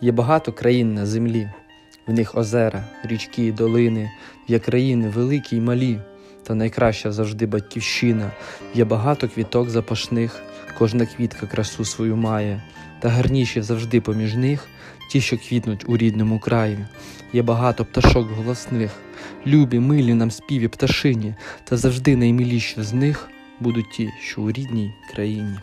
Є багато країн на землі, в них озера, річки долини, є країни великі й малі, та найкраща завжди батьківщина. Є багато квіток запашних, кожна квітка красу свою має, та гарніші завжди поміж них. Ті, що квітнуть у рідному краї. Є багато пташок голосних, любі, милі нам співі пташині, та завжди наймиліші з них будуть ті, що у рідній країні.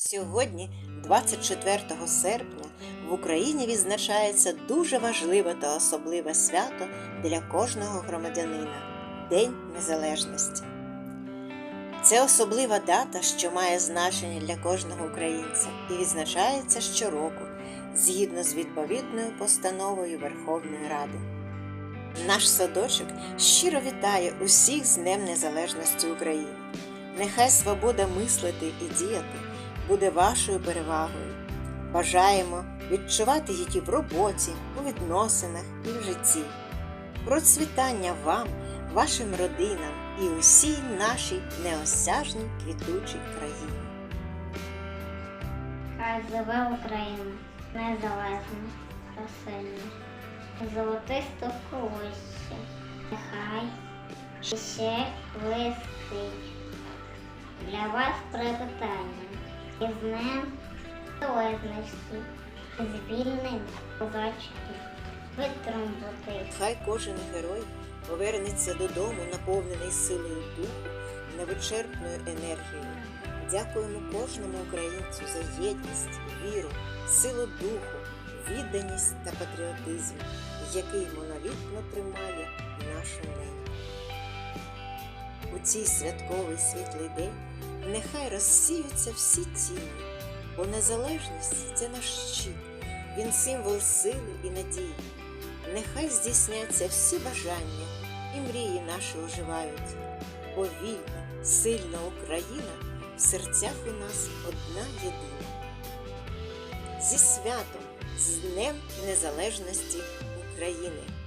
Сьогодні, 24 серпня, в Україні відзначається дуже важливе та особливе свято для кожного громадянина День Незалежності. Це особлива дата, що має значення для кожного українця і відзначається щороку згідно з відповідною постановою Верховної Ради. Наш садочок щиро вітає усіх з Днем Незалежності України. Нехай свобода мислити і діяти буде вашою перевагою. Бажаємо відчувати її в роботі, у відносинах і в житті. Процвітання вам, вашим родинам і усій нашій неосяжній квітучій країні. Хай живе Україна, незалежна та сильна, золотисто колосся, нехай ще блистить. Для вас привітання із Днем Незалежності, з вільним козачків, витримбути. Хай кожен герой повернеться додому, наповнений силою духу, невичерпною енергією. Дякуємо кожному українцю за єдність, віру, силу духу, відданість та патріотизм, який монолітно тримає нашу неньку. У цей святковий світлий день нехай розсіються всі тіні, бо незалежність це наш щит, він символ сили і надії. Нехай здійсняться всі бажання і мрії наші оживають, бо вільна, сильна Україна в серцях у нас одна єдина. Зі святом, з Днем Незалежності України!